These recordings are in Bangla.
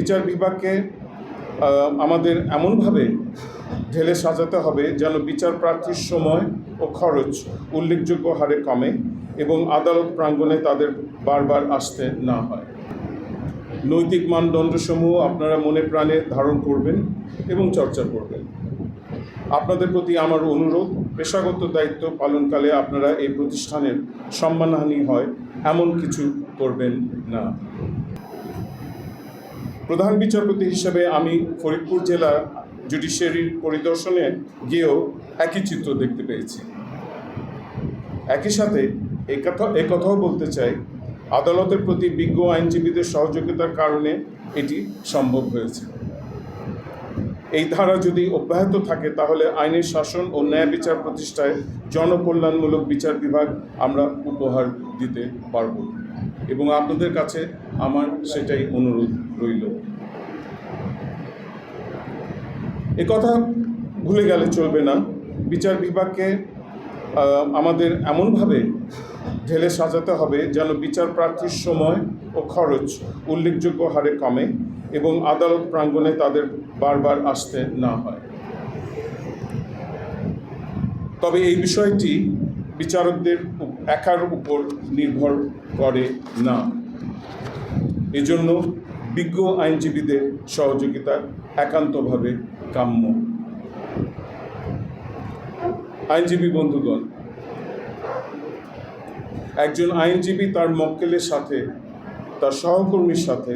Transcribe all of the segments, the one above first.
বিচার বিভাগকে আমাদের এমনভাবে ঢেলে সাজাতে হবে যেন বিচার প্রার্থীর সময় ও খরচ উল্লেখযোগ্য হারে কমে এবং আদালত প্রাঙ্গণে তাদের বারবার আসতে না হয়। নৈতিক মানদণ্ডসমূহ আপনারা মনে প্রাণে ধারণ করবেন এবং চর্চা করবেন। আপনাদের প্রতি আমার অনুরোধ, পেশাগত দায়িত্ব পালনকালে আপনারা এই প্রতিষ্ঠানের সম্মানহানি হয় এমন কিছু করবেন না। প্রধান বিচারপতি হিসেবে আমি ফরিদপুর জেলা জুডিশিয়ারির পরিদর্শনে গিয়েও একই চিত্র দেখতে পেয়েছি। একই সাথে এই কথা, এ কথাও বলতে চাই, আদালতের প্রতি বিজ্ঞ আইনজীবীদের সহযোগিতার কারণে এটি সম্ভব হয়েছে। এই ধারা যদি অব্যাহত থাকে, তাহলে আইনের শাসন ও ন্যায় বিচার প্রতিষ্ঠায় জনকল্যাণমূলক বিচার বিভাগ আমরা উপহার দিতে পারব। এবং আপনাদের কাছে আমার সেটাই অনুরোধ রইল। এ কথা ভুলে গেলে চলবে না। বিচার বিভাগকে আমাদের এমনভাবে ঢেলে সাজাতে হবে যেন বিচার প্রার্থীর সময় ও খরচ উল্লেখযোগ্য হারে কমে এবং আদালত প্রাঙ্গণে তাদের বারবার আসতে না হয়। তবে এই বিষয়টি বিচারকদের একার উপর নির্ভর করে না। এজন্য বিজ্ঞ আইনজীবীদের সহযোগিতা একান্তভাবে কাম্য। আইনজীবী বন্ধুগণ, একজন আইনজীবী তার মক্কেলের সাথে, তার সহকর্মীর সাথে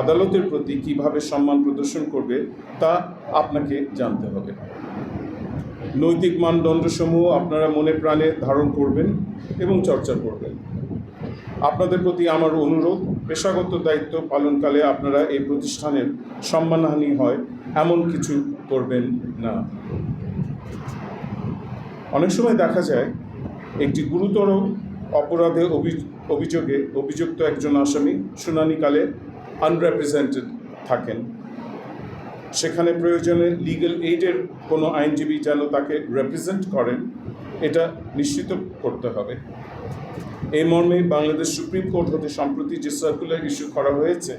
আদালতের প্রতি কীভাবে সম্মান প্রদর্শন করবে তা আপনাকে জানতে হবে। নৈতিক মানদণ্ডসমূহ আপনারা মনে প্রাণে ধারণ করবেন এবং চর্চা করবেন। আপনাদের প্রতি আমার অনুরোধ পেশাগত দায়িত্ব পালনকালে আপনারা এই প্রতিষ্ঠানের সম্মানহানি হয়, এমন কিছু করবেন না। অনেক সময় দেখা যায়, একটি গুরুতর অপরাধে অভি- অভিযোগে অভিযুক্ত একজন আসামি শুনানিকালে আনরিপ্রেজেন্টেড থাকেন। সেখানে প্রয়োজনে লিগ্যাল এইডের কোনো আইনজীবী যেন তাকে রেপ্রেজেন্ট করেন, এটা নিশ্চিত করতে হবে। এই মর্মে বাংলাদেশ সুপ্রিম কোর্ট হতে সম্প্রতি যে সার্কুলার ইস্যু করা হয়েছে,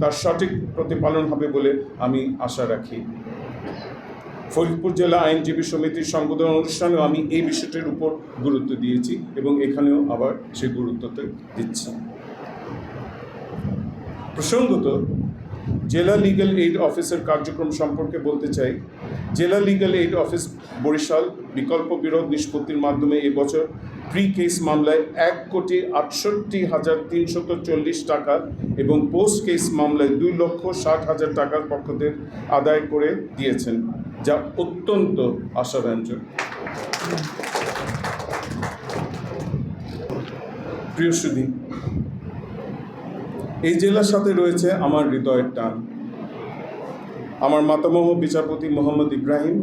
তার সঠিক প্রতিপালন হবে বলে আমি আশা রাখি। ফরিদপুর জেলা আইনজীবী সমিতির সংবোধন অনুষ্ঠানেও আমি এই বিষয়টির উপর গুরুত্ব দিয়েছি এবং এখানেও আবার সেই গুরুত্বটা দিচ্ছি। প্রসঙ্গত, জেলা লিগ্যাল এইড অফিসের কার্যক্রম সম্পর্কে বলতে চাই, জেলা লিগ্যাল এইড অফিস বরিশাল বিকল্প বিরোধ নিষ্পত্তির মাধ্যমে এবছর প্রি কেস মামলায় এক কোটি আটষট্টি হাজার তিনশত চল্লিশ টাকা এবং পোস্ট কেস মামলায় দুই লক্ষ ষাট হাজার টাকার পক্ষদের আদায় করে দিয়েছেন, যা অত্যন্ত আশাব্যঞ্জক। প্রিয় সুদী এই জেলার সাথে রয়েছে আমার হৃদয়ের টান। আমার মাতামহ বিচারপতি মোহাম্মদ ইব্রাহিম,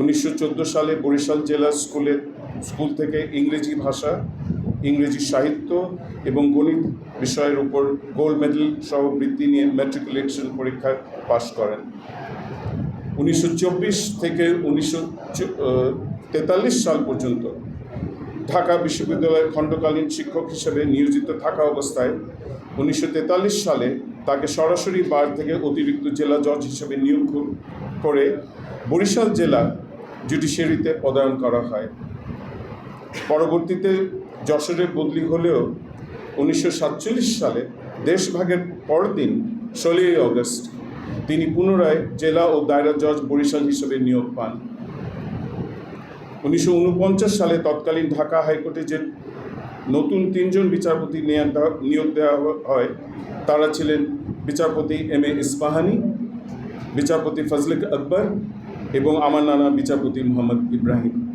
উনিশশো চোদ্দ সালে বরিশাল জেলা স্কুলে স্কুল থেকে ইংরেজি ভাষা, ইংরেজি সাহিত্য এবং গণিত বিষয়ের উপর গোল্ড মেডেল সহ বৃত্তি নিয়ে ম্যাট্রিকুলেশন পরীক্ষায় পাশ করেন। উনিশশো চব্বিশ থেকে উনিশশো তেতাল্লিশ সাল পর্যন্ত ঢাকা বিশ্ববিদ্যালয়ের খণ্ডকালীন শিক্ষক হিসেবে নিয়োজিত থাকা অবস্থায় উনিশশো তেতাল্লিশ সালে তাকে সরাসরি বার থেকে অতিরিক্ত জেলা জজ হিসেবে নিয়োগ করে বরিশাল জেলা জুডিশিয়ারিতে পদায়ন করা হয়। পরবর্তীতে যশোরে বদলি হলেও উনিশশো সাতচল্লিশ সালে দেশভাগের পরদিন ষোলোই অগস্ট তিনি পুনরায় জেলা ও দায়রা জজ বরিশাল হিসেবে নিয়োগ পান। উনিশশো উনপঞ্চাশ সালে তৎকালীন ঢাকা হাইকোর্টে যে নতুন তিনজন বিচারপতি নিয়োগ দেওয়া- নিয়োগ দেওয়া হয়, তারা ছিলেন বিচারপতি এম এ ইস্পাহানি, বিচারপতি ফজলিক আকবর এবং আমার নানা বিচারপতি মোহাম্মদ ইব্রাহিম।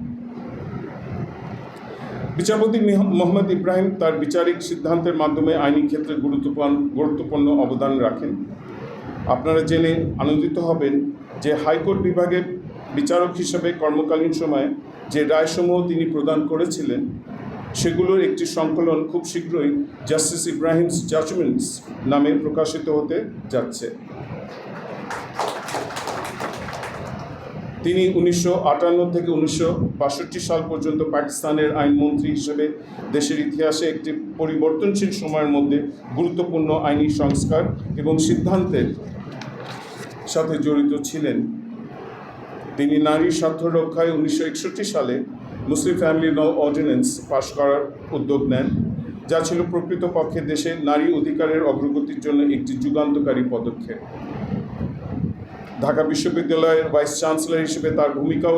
বিচারপতি মোহাম্মদ ইব্রাহিম তার বিচারিক সিদ্ধান্তের মাধ্যমে আইনি ক্ষেত্রে গুরুত্বপূর্ণ গুরুত্বপূর্ণ অবদান রাখেন। আপনারা জেনে আনন্দিত হবেন যে হাইকোর্ট বিভাগের বিচারক হিসেবে কর্মকালীন সময়ে যে রায়সমূহ তিনি প্রদান করেছিলেন, সেগুলোর একটি সংকলন খুব শীঘ্রই জাস্টিস ইব্রাহিমস জাজমেন্টস নামে প্রকাশিত হতে যাচ্ছে। তিনি উনিশশো আটান্ন থেকে উনিশশো বাষট্টি সাল পর্যন্ত পাকিস্তানের আইনমন্ত্রী হিসেবে দেশের ইতিহাসে একটি পরিবর্তনশীল সময়ের মধ্যে গুরুত্বপূর্ণ আইনি সংস্কার এবং সিদ্ধান্তের সাথে জড়িত ছিলেন। তিনি নারী স্বার্থ রক্ষায় উনিশশো একষট্টি সালে মুসলিম ফ্যামিলি ল অর্ডিন্যান্স পাশ করার উদ্যোগ নেন, যা ছিল প্রকৃতপক্ষে দেশে নারী অধিকারের অগ্রগতির জন্য একটি যুগান্তকারী পদক্ষেপ। ঢাকা বিশ্ববিদ্যালয়ের ভাইস চ্যান্সেলর হিসেবে তার ভূমিকাও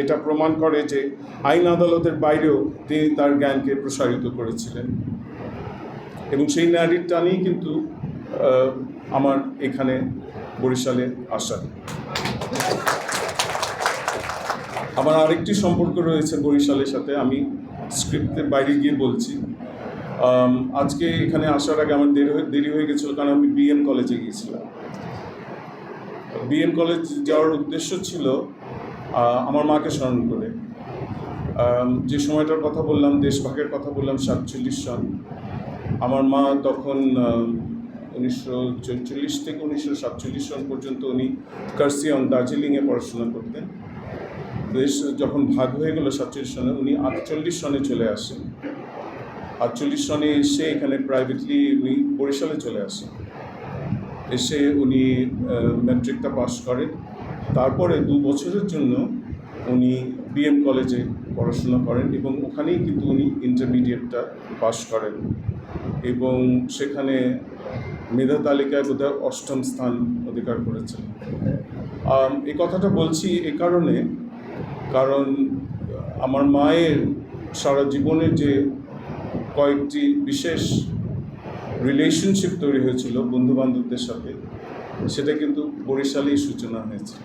এটা প্রমাণ করে যে আইন আদালতের বাইরেও তিনি তার জ্ঞানকে প্রসারিত করেছিলেন। এবং সেই নারীর টানেই কিন্তু আমার এখানে বরিশালে আসা। আমার আরেকটি সম্পর্ক রয়েছে বরিশালের সাথে, আমি স্ক্রিপ্টের বাইরে গিয়ে বলছি। আজকে এখানে আসার আগে আমার দেরি হয়ে দেরি হয়ে গেছিল কারণ আমি বিএম কলেজে গিয়েছিলাম। বিএম কলেজ যাওয়ার উদ্দেশ্য ছিল আমার মাকে স্মরণ করে। যে সময়টার কথা বললাম, দেশভাগের কথা বললাম, সাতচল্লিশ সন, আমার মা তখন উনিশশো চৌচল্লিশ থেকে উনিশশো সাতচল্লিশ সন পর্যন্ত উনি কার্সিয়ং দার্জিলিংয়ে পড়াশোনা করতেন। দেশ যখন ভাগ হয়ে গেল সাতচল্লিশ সনে, উনি আটচল্লিশ সনে চলে আসেন। আটচল্লিশ সনে এসে এখানে প্রাইভেটলি উনি বরিশালে চলে আসেন। এসে উনি ম্যাট্রিকটা পাস করেন। তারপরে দু বছরের জন্য উনি বিএম কলেজে পড়াশোনা করেন এবং ওখানেই কিন্তু উনি ইন্টারমিডিয়েটটা পাস করেন। এবং সেখানে মেধা তালিকায় বোধহয় অষ্টম স্থান অধিকার করেছেন। এই কথাটা বলছি এ কারণে, কারণ আমার মায়ের সারা জীবনের যে কয়েকটি বিশেষ রিলেশনশিপ তৈরি হয়েছিল বন্ধু বান্ধবদের সাথে, সেটা কিন্তু বরিশালেই সূচনা হয়েছিল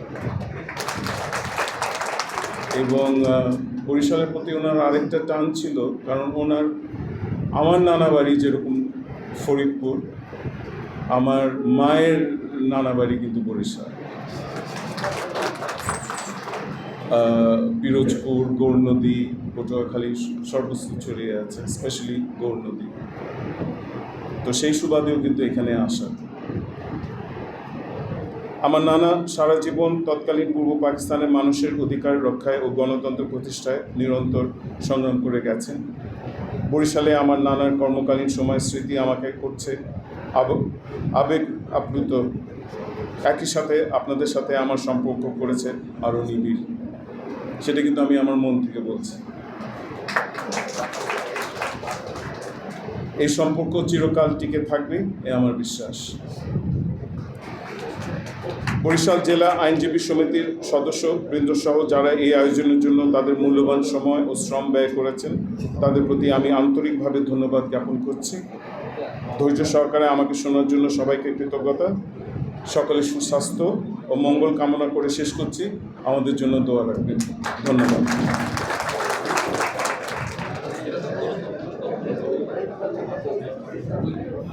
এবং বরিশালের প্রতি ওনার আরেকটা টান ছিল, কারণ ওনার, আমার নানা বাড়ি যেরকম ফরিদপুর, আমার মায়ের নানা বাড়ি কিন্তু বরিশাল। পিরোজপুর গৌর নদী পটুয়াখালী সর্বস্ব ছড়িয়ে আছে স্পেশালি গৌর নদী তো সেই সুবাদেও কিন্তু এখানে আসা। আমার নানা সারা জীবন তৎকালীন পূর্ব পাকিস্তানের মানুষের অধিকার রক্ষায় ও গণতন্ত্র প্রতিষ্ঠায় নিরন্তর সংগ্রাম করে গেছেন। বরিশালে আমার নানার কর্মকালীন সময় স্মৃতি আমাকে করছে। আব- আবেগ আপ্লুত। একই সাথে আপনাদের সাথে আমার সম্পর্ক করেছে আরও নিবিড়। সেটা কিন্তু আমি আমার মন থেকে বলছি। এই সম্পর্ক চিরকাল টিকে থাকবে, এ আমার বিশ্বাস। বরিশাল জেলা আইনজীবী সমিতির সদস্য বৃন্দসহ যারা এই আয়োজনের জন্য তাদের মূল্যবান সময় ও শ্রম ব্যয় করেছেন, তাদের প্রতি আমি আন্তরিকভাবে ধন্যবাদ জ্ঞাপন করছি। ধৈর্য সহকারে আমাকে শোনার জন্য সবাইকে কৃতজ্ঞতা। সকলে সুস্বাস্থ্য ও মঙ্গল কামনা করে শেষ করছি। আমাদের জন্য দোয়া রাখবেন। ধন্যবাদ।